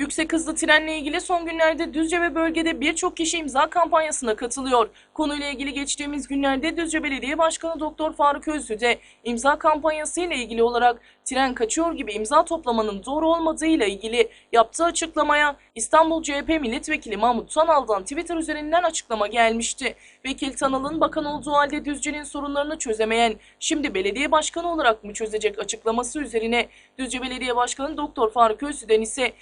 Yüksek hızlı trenle ilgili son günlerde Düzce ve bölgede birçok kişi imza kampanyasına katılıyor. Konuyla ilgili geçtiğimiz günlerde Düzce Belediye Başkanı Doktor Faruk Özlü de imza kampanyası ile ilgili olarak tren kaçıyor gibi imza toplamanın doğru olmadığı ile ilgili yaptığı açıklamaya İstanbul CHP Milletvekili Mahmut Tanal'dan Twitter üzerinden açıklama gelmişti. Vekil Tanal'ın bakan olduğu halde Düzce'nin sorunlarını çözemeyen, şimdi belediye başkanı olarak mı çözecek açıklaması üzerine Düzce Belediye Başkanı Doktor Faruk Özlü'den ise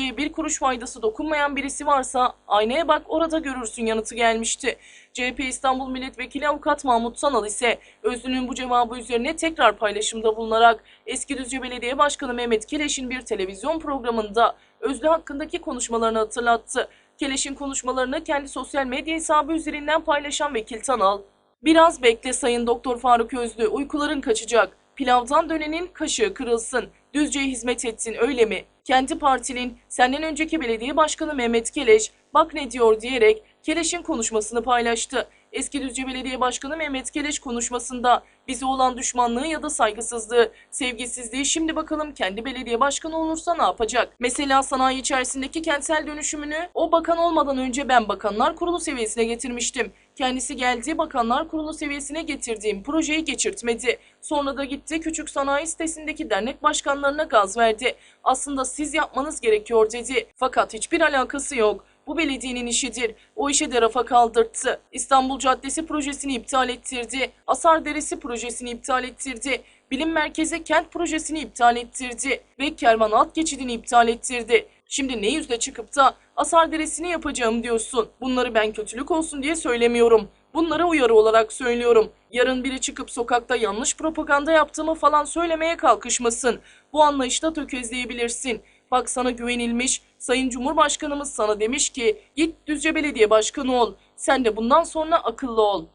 Düzce'ye bir kuruş faydası dokunmayan birisi varsa aynaya bak orada görürsün yanıtı gelmişti. CHP İstanbul Milletvekili Avukat Mahmut Sanal ise Özlü'nün bu cevabı üzerine tekrar paylaşımda bulunarak eski Düzce Belediye Başkanı Mehmet Kileş'in bir televizyon programında Özlü hakkındaki konuşmalarını hatırlattı. Keleş'in konuşmalarını kendi sosyal medya hesabı üzerinden paylaşan Vekil Tanal, Biraz bekle Sayın Doktor Faruk Özlü, uykuların kaçacak. Pilavdan dönenin kaşığı kırılsın. Düzce'ye hizmet ettin öyle mi? Kendi partinin senden önceki belediye başkanı Mehmet Keleş bak ne diyor diyerek Keleş'in konuşmasını paylaştı. Eski Düzce Belediye Başkanı Mehmet Keleş konuşmasında bize olan düşmanlığı ya da saygısızlığı, sevgisizliği şimdi bakalım kendi belediye başkanı olursa ne yapacak? Mesela sanayi içerisindeki kentsel dönüşümünü o bakan olmadan önce ben bakanlar kurulu seviyesine getirmiştim. Kendisi geldi bakanlar kurulu seviyesine getirdiğim projeyi geçirtmedi. Sonra da gitti küçük sanayi sitesindeki dernek başkanlarına gaz verdi. Aslında siz yapmanız gerekiyor dedi. Fakat hiçbir alakası yok. Bu belediyenin işidir. O işe de rafa kaldırttı. İstanbul Caddesi projesini iptal ettirdi. Asar Deresi projesini iptal ettirdi. Bilim Merkezi Kent projesini iptal ettirdi. Ve Kervan Alt Geçidi'ni iptal ettirdi. Şimdi ne yüzle çıkıp da Asar Deresi'ni yapacağım diyorsun. Bunları ben kötülük olsun diye söylemiyorum. Bunlara uyarı olarak söylüyorum. Yarın biri çıkıp sokakta yanlış propaganda yaptığımı falan söylemeye kalkışmasın. Bu anlayışla tökezleyebilirsin. Bak sana güvenilmiş, Sayın Cumhurbaşkanımız sana demiş ki git Düzce Belediye Başkanı ol. Sen de bundan sonra akıllı ol.